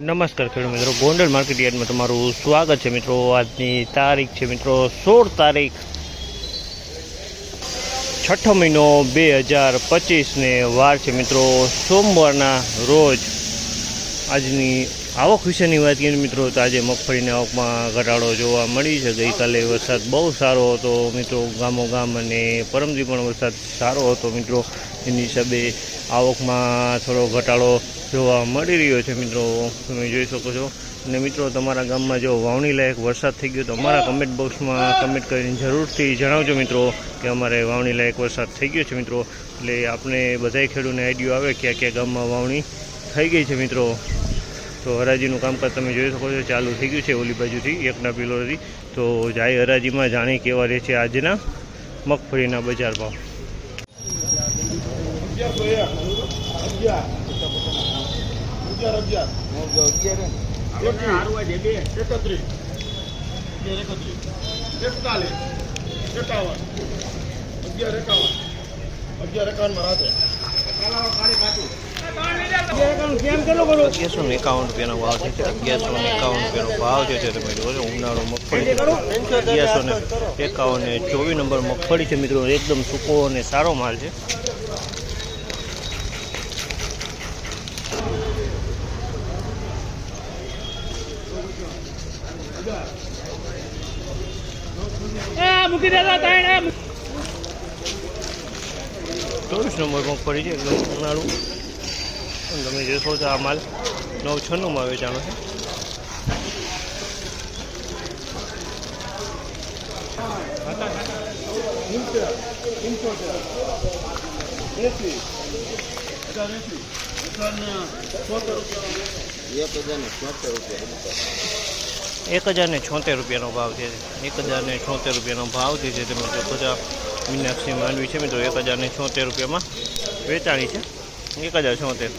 નમસ્કાર ખેડૂત મિત્રો. ગોંડલ માર્કેટ યાર્ડમાં તમારું સ્વાગત છે મિત્રો. આજની તારીખ છે મિત્રો સોળ તારીખ છઠ્ઠો મહિનો બે હજાર પચીસને વાર છે મિત્રો. સોમવારના રોજ આજની આવક વિશેની વાત કરીએ મિત્રો, તો આજે મગફળીની આવકમાં ઘટાડો જોવા મળી છે. ગઈકાલે વરસાદ બહુ સારો હતો મિત્રો ગામો ગામ અને પરમજી પણ વરસાદ સારો હતો મિત્રો. એની હિસાબે આવકમાં થોડો ઘટાડો જોવા મળી રહ્યો છે મિત્રો. તમે જોઈ શકો છો. અને મિત્રો, તમારા ગામમાં જો વાવણી લાયક વરસાદ થઈ ગયો તો અમારા કમેન્ટ બોક્સમાં કમેન્ટ કરીને જરૂરથી જણાવજો મિત્રો કે અમારે વાવણી લાયક વરસાદ થઈ ગયો છે મિત્રો. એટલે આપણે બધાય ખેડૂતને આઈડિયો આવે ક્યાં ક્યાં ગામમાં વાવણી થઈ ગઈ છે મિત્રો. તો હરાજીનું કામકાજ તમે જોઈ શકો છો, ચાલુ થઈ ગયું છે ઓલી બાજુથી, એકના પિલોથી તો જાય હરાજીમાં, જાણી કેવા રહે છે આજના મગફળીના બજાર ભાવ. અગિયાર એકાવન. અગિયાર એકાવન. અગિયાર એકાવનમાં રાતે એકાવન રૂપિયાનો ભાવ છે ને એકાવન રૂપિયાનો ભાવ છે તમે જોવો ઉનાળો મગફળી અગિયારસો ને એકાવન ને ચોવીસ નંબર મગફળી છે મિત્રો, એકદમ સૂકો અને સારો માલ છે. ચોવીસ નંબર મગફળી છે એકદમ ઉનાળું. તમે જોશો તો આ માલ નવ છન્નુંમાં વેચાણો છે. એક હજાર ને છોતેર એક હજારને છોતેર રૂપિયાનો ભાવ છે. એક હજારને છોતેર રૂપિયાનો ભાવ જે છે તમે જોશો તો આ મીનાક્ષી માંડવી છે મિત્રો, એક હજારને છોતેર રૂપિયામાં વેચાણી છે. એક હજાર છોતેર.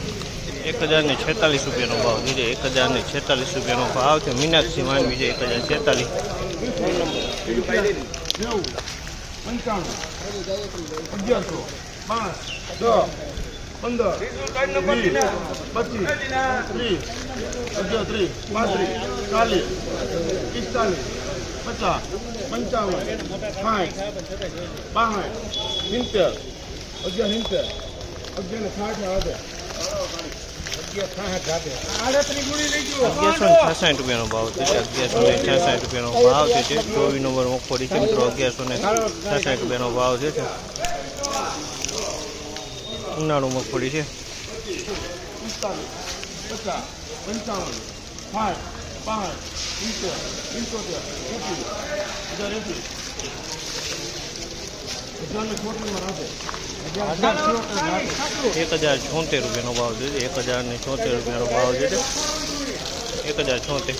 પચીસ. એક હજાર ને છેતાલીસ રૂપિયાનો ભાવ છે એક હજાર ને છેતાલીસ રૂપિયાનો ભાવ છે મીનાક્ષી માંડવી છે એક હજાર છેતાલીસ પંદર પચીસ ત્રીસ અગિયાર ત્રીસ પાંત્રીસ ચાલીસ પિસ્તાલીસ પચાસ પંચાવન સાઠ બાસઠ સિત્તેર અગિયાર સિત્તેર અગિયાર સાઠ હાથે અગિયારસો ને છાસઠ ભાવ છે અગિયારસો ને છાસઠ ભાવ છે ચોવીસ નંબર મગફળી છે મિત્રો અગિયારસો ને છાસઠ ભાવ છે. ઉનાળુ મગફળી છે એક હજાર છોતેર રૂપિયાનો ભાવ જોઈએ એક હજાર ને છોતેર રૂપિયાનો ભાવ જોઈએ એક હજાર છોતેર.